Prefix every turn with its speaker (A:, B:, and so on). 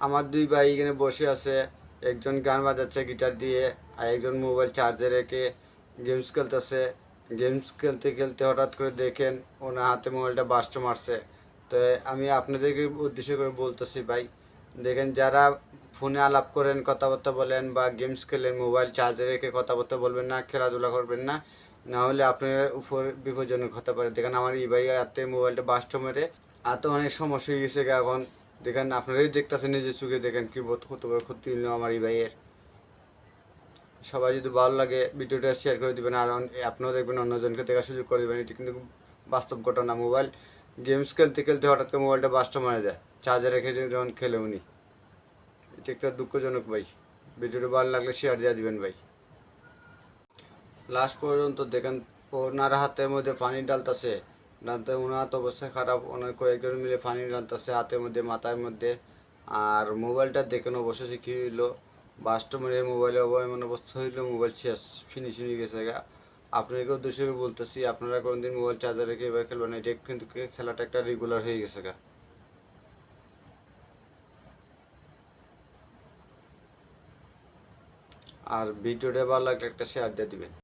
A: আমার দুই ভাই এখানে বসে আছে। একজন গান বাজাচ্ছে গিটার দিয়ে, আর একজন মোবাইল চার্জে রেখে গেমস খেলতেছে। গেমস খেলতে খেলতে হঠাৎ করে দেখেন ওনার হাতে মোবাইলটা বাস্ট মারছে। তো আমি আপনাদেরকে উদ্দেশ্য করে বলতেছি ভাই, দেখেন যারা ফোনে আলাপ করেন, কথাবার্তা বলেন বা গেমস খেলেন মোবাইল চার্জে রেখে কথাবার্তা বলবেন না, খেলাধুলা করবেন না না হলে আপনার উপর বিপজ্জনক হতে পারে। দেখেন আমার এই ভাই হাতে মোবাইলটা বাস্ট মেরে হাতে অনেক সমস্যা হয়ে গেছে এখন। দেখেন আপনারাই দেখতেছেন নিজের চোখে, দেখেন কি বোধ কত বড় ক্ষতি হলো আমার এই ভাইয়ের। সবাই যদি ভালো লাগে, ভিডিওটা শেয়ার করে দিবেন, আর আপনারাও দেখবেন, অন্যজনকে দেখার সুযোগ করে দিবেন। এটি কিন্তু বাস্তব ঘটনা মোবাইল গেমস খেলতে খেলতে হঠাৎ করে মোবাইলটা বাস্ট মারা যায়। চার্জে রেখে যখন খেলে উনি। এটা একটা দুঃখজনক ভাই। ভিডিওটা ভালো লাগলে শেয়ার দিয়ে দিবেন ভাই। লাস্ট পর্যন্ত দেখেন, ওনার হাতের মধ্যে পানি ডালতেছে ডালতে ওনার তো অবস্থা খারাপ। ওনার কয়েকজন মিলে পানি ডালতেছে হাতের মধ্যে, মাথার মধ্যে। আর মোবাইলটা দেখেন অবশেষে কী হইল? বাস্ট মেরে মোবাইলে এমন অবস্থা হইল, মোবাইল শেষ ফিনিশিং গেছে গা। আপনাকে উদ্দেশ্য বলতেছি, আপনারা কোনোদিন মোবাইল চার্জার রেখে এবার খেলবেন এটা কিন্তু খেলাটা একটা রেগুলার হয়ে গেছে গা। আর ভিডিওটা ভালো লাগলে একটা শেয়ার দিয়ে দিবেন।